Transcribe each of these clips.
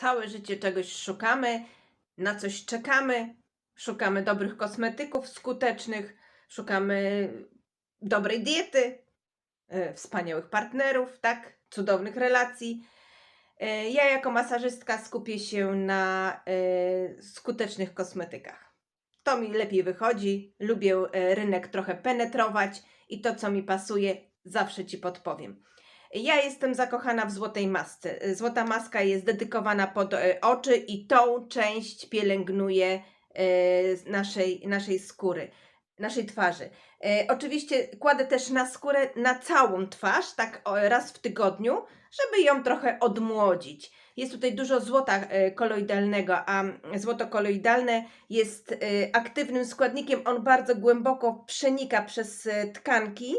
Całe życie czegoś szukamy, na coś czekamy, szukamy dobrych kosmetyków skutecznych, szukamy dobrej diety, e, wspaniałych partnerów, tak? Cudownych relacji. E, Ja jako masażystka skupię się na e, skutecznych kosmetykach. To mi lepiej wychodzi. Lubię rynek trochę penetrować i to, co mi pasuje, zawsze ci podpowiem. Ja jestem zakochana w złotej masce. E, Złota maska jest dedykowana pod e, oczy i tą część pielęgnuje z naszej, naszej skóry, naszej twarzy. Oczywiście kładę też na skórę na całą twarz, tak raz w tygodniu, żeby ją trochę odmłodzić. Jest tutaj dużo złota koloidalnego, a złoto koloidalne jest aktywnym składnikiem. On bardzo głęboko przenika przez tkanki.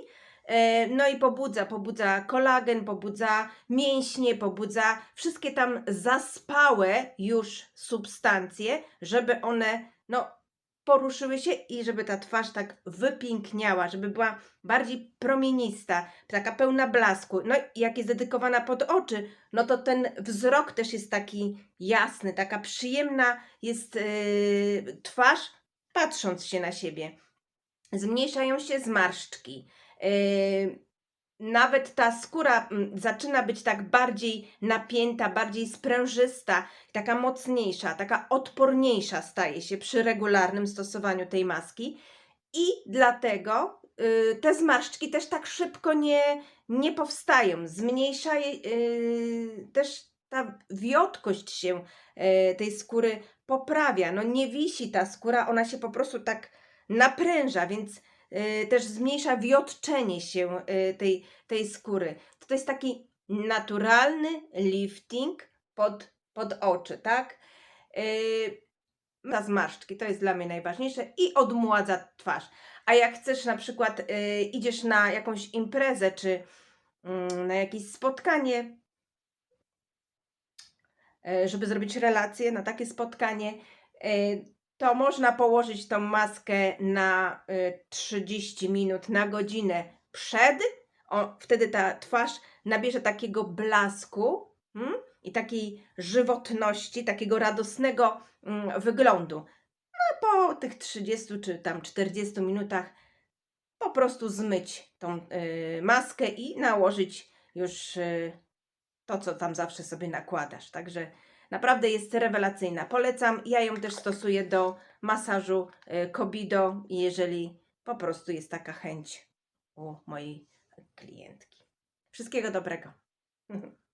E, No i pobudza, pobudza kolagen, pobudza mięśnie, pobudza wszystkie tam zaspałe już substancje, żeby one no, poruszyły się i żeby ta twarz tak wypiękniała, żeby była bardziej promienista, taka pełna blasku. No i jak jest dedykowana pod oczy, no to ten wzrok też jest taki jasny, taka przyjemna jest yy, twarz, patrząc się na siebie. Zmniejszają się zmarszczki. Yy, nawet ta skóra mm, zaczyna być tak bardziej napięta, bardziej sprężysta, taka mocniejsza, taka odporniejsza staje się przy regularnym stosowaniu tej maski. I dlatego y, te zmarszczki też tak szybko nie, nie powstają. Zmniejsza je, y, też ta wiotkość się tej skóry poprawia. No nie wisi ta skóra, ona się po prostu tak napręża, więc też zmniejsza wiotczenie się y, tej, tej skóry. To jest taki naturalny lifting pod, pod oczy, tak? Y, na zmarszczki, to jest dla mnie najważniejsze i odmładza twarz. A jak chcesz na przykład y, idziesz na jakąś imprezę czy mm, na jakieś spotkanie, y, żeby zrobić relację na takie spotkanie, y, to można położyć tą maskę na y, 30 minut, na godzinę przed. O, wtedy ta twarz nabierze takiego blasku mm, i takiej żywotności, takiego radosnego mm, wyglądu. No po tych 30 czy tam 40 minutach po prostu zmyć tą y, maskę i nałożyć już y, to, co tam zawsze sobie nakładasz. Także naprawdę jest rewelacyjna. Polecam. Ja ją też stosuję do masażu y, Kobido, jeżeli po prostu jest taka chęć u mojej klientki. Wszystkiego dobrego.